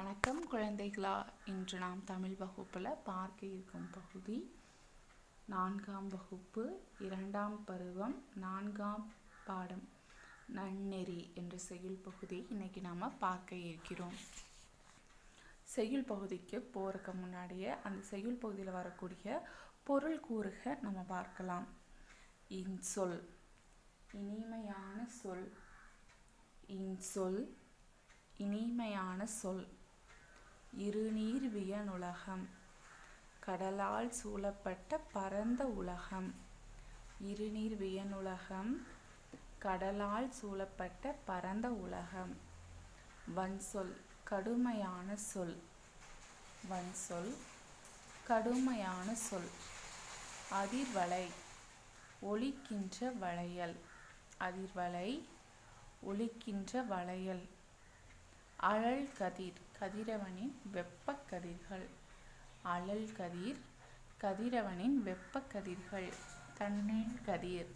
வணக்கம் குழந்தைகளா. இன்று நாம் தமிழ் வகுப்பில் பார்க்க இருக்கும் பகுதி நான்காம் வகுப்பு இரண்டாம் பருவம் நான்காம் பாடம் நன்னெறி என்ற செயல் பகுதி இன்னைக்கு நாம் பார்க்க இருக்கிறோம். செய்யுள் பகுதிக்கு போகிறக்கு முன்னாடியே அந்த செய்யுள் பகுதியில் வரக்கூடிய பொருள் கூறுக நம்ம பார்க்கலாம். இன்சொல் இனிமையான சொல் இன்சொல் இனிமையான சொல். இருநீர் வியனுலகம். கடலால் சூழப்பட்ட பரந்த உலகம். இருநீர் வியனுலகம். கடலால் சூழப்பட்ட பரந்த உலகம். வன்சொல் கடுமையான சொல். வன்சொல் கடுமையான சொல். அதிர்வலை ஒழிக்கின்ற வளையல். அதிர்வலை ஒழிக்கின்ற வளையல். அழல் கதிர் கதிரவனின் வெப்பக் கதிர்கள். அழல் கதிர் கதிரவனின் வெப்பக் கதிர்கள். தன்னேன் கதிர்.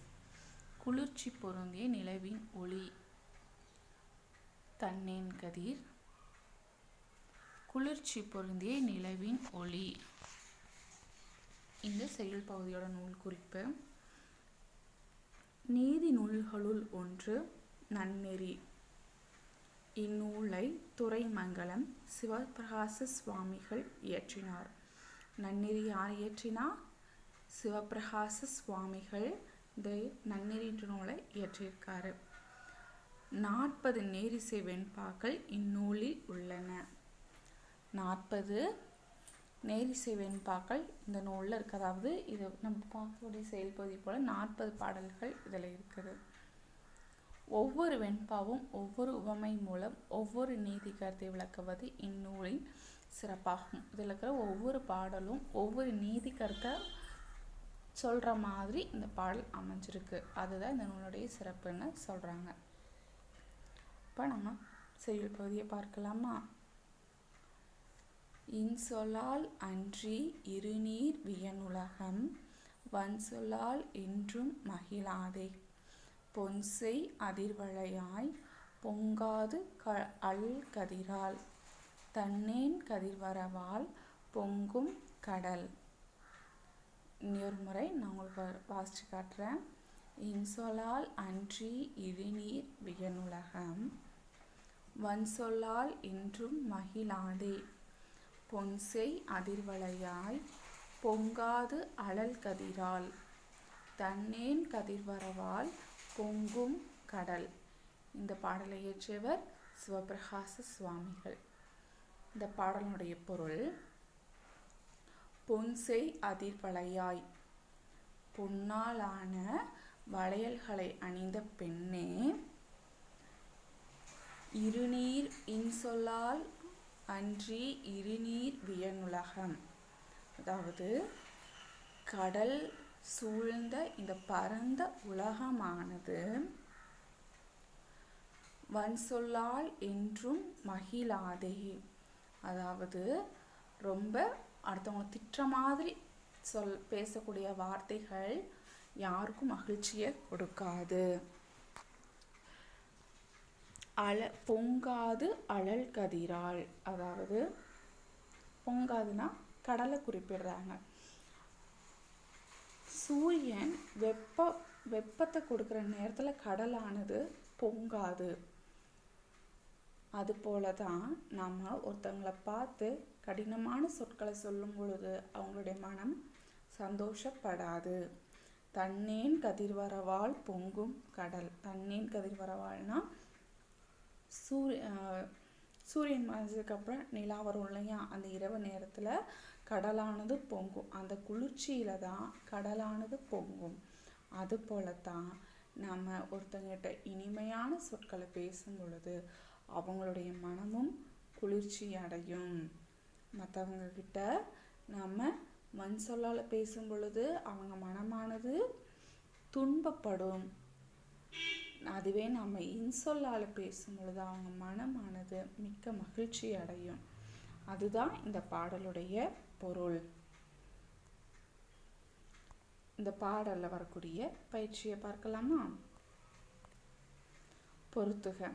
குளிர்ச்சி பொருந்திய நிலவின் ஒளி. தன்னேன் கதிர். குளிர்ச்சி பொருந்திய நிலவின் ஒளி. இந்த செயல் பகுதியோட நூல் குறிப்பு. நீதி நூல்களுள் ஒன்று நன்னெறி. இந்நூலை துறைமங்கலம் சிவபிரகாச சுவாமிகள் இயற்றினார். நன்னெறி யார் இயற்றினார் சிவபிரகாச சுவாமிகள் இந்த நன்னெறி நூலை இயற்றியிருக்காரு. நாற்பது நேரிசை வெண்பாக்கள் இந்நூலில் உள்ளன. நாற்பது நேரிசை வெண்பாக்கள் இந்த நூலில் இருக்கு. அதாவது இது நம்ம பார்க்கக்கூடிய செயல்பகுதி போல் நாற்பது பாடல்கள் இதில் இருக்குது. ஒவ்வொரு வெண்பாவும் ஒவ்வொரு உவமை மூலம் ஒவ்வொரு நீதி கருத்தை விளக்குவது இந்நூலின் சிறப்பாகும். இதில் இருக்கிற ஒவ்வொரு பாடலும் ஒவ்வொரு நீதி கருத்தை சொல்கிற மாதிரி இந்த பாடல் அமைஞ்சிருக்கு. அதுதான் இந்த நூலுடைய சிறப்புன்னு சொல்கிறாங்க இப்போ நம்ம செய்யுள் பகுதியை பார்க்கலாமா? இன்சொலால் அன்றி இருநீர் வியனுலகம் வன்சொலால் என்றும் மகிழாதே. பொன்செய் அதிர்வளையாய் பொங்காது க அல் கதிரால். தன்னேன் கதிர்வரவால் பொங்கும் கடல். இன்னொரு முறை நான் உங்களுக்கு வாசித்து காட்டுறேன். இன்சொலால் அன்றி இழிநீர் வியனுலகம் வன்சொல்லால் இன்றும் மகிழாதே. பொன்செய் அதிர்வளையாய் பொங்காது அழல் கதிரால். தன்னேன் கதிர்வரவால் பொங்கும் கடல். இந்த பாடலை இயற்றியவர் சிவபிரகாச சுவாமிகள். இந்த பாடலுடைய பொருள் பொன்செய் அதிர்வலையாய் பொன்னாலான வளையல்களை அணிந்த பெண்ணே இருநீர் இன்சொல்லால் அன்றி இருநீர் வியனுலகம். அதாவது கடல் சூழ்ந்த இந்த பரந்த உலகமானது வன்சொல்லால் என்றும் மகிழாதே. அதாவது ரொம்ப அடுத்தவங்களை திட்டுற மாதிரி சொல் பேசக்கூடிய வார்த்தைகள் யாருக்கும் மகிழ்ச்சியை கொடுக்காது. அழ பொங்காது அழல் கதிரால். அதாவது பொங்காதுன்னா கடலை குறிப்பிடுறாங்க. சூரியன் வெப்ப வெப்பத்தை கொடுக்குற நேரத்தில் கடலானது பொங்காது. அதுபோல தான் நம்ம ஒருத்தவங்களை பார்த்து கடினமான சொற்களை சொல்லும் பொழுது அவங்களுடைய மனம் சந்தோஷப்படாது. தன்னேன் கதிர்வரவால் பொங்கும் கடல். தன்னேன் கதிர்வரவால்னா சூரிய சூரியன் மறைஞ்சதுக்கப்புறம் நிலா வரும் இல்லையா? அந்த இரவு நேரத்தில் கடலானது பொங்கும். அந்த குளிர்ச்சியில் தான் கடலானது பொங்கும். அது போல தான் நம்ம ஒருத்தங்கிட்ட இனிமையான சொற்களை பேசும் பொழுது அவங்களுடைய மனமும் குளிர்ச்சி அடையும். மற்றவங்கக்கிட்ட நம்ம மண் சொல்லால் பேசும் பொழுது அவங்க மனமானது துன்பப்படும். அதுவே நம்ம இன்சொல்லால் பேசும் பொழுது அவங்க மனமானது மிக்க மகிழ்ச்சி அடையும். அதுதான் இந்த பாடலுடைய பொருள். இந்த பாடலில் வரக்கூடிய பயிற்சியை பார்க்கலாமா? பொறுத்துக.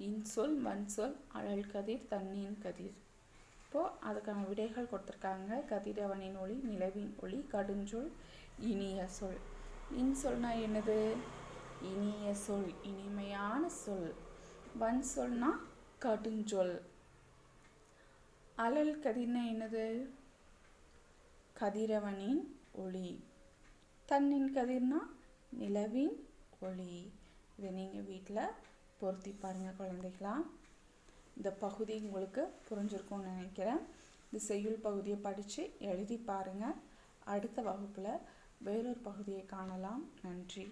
இன்சொல் வன்சொல் அழல் கதிர் தண்ணியின் கதிர். இப்போது அதுக்கான விடைகள் கொடுத்துருக்காங்க. கதிரவனின் ஒளி நிலவின் ஒளி கடுஞ்சொல் இனிய சொல். இன்சொல்னா என்னது? இனிய சொல் இனிமையான சொல். வன் சொல்னா கடுஞ்சொல் அலல் கதிர்னா என்னது? கதிரவனின் ஒளி. தன்னின் கதிர்னா நிலவின் ஒளி. இதை நீங்கள் வீட்டில் பொருத்தி பாருங்கள் குழந்தைகளா இந்த பகுதி உங்களுக்கு புரிஞ்சிருக்கும்னு நினைக்கிறேன். இந்த செய்யுள் பகுதியை படித்து எழுதி பாருங்கள் அடுத்த வகுப்பில் வேறொரு பகுதியை காணலாம். நன்றி.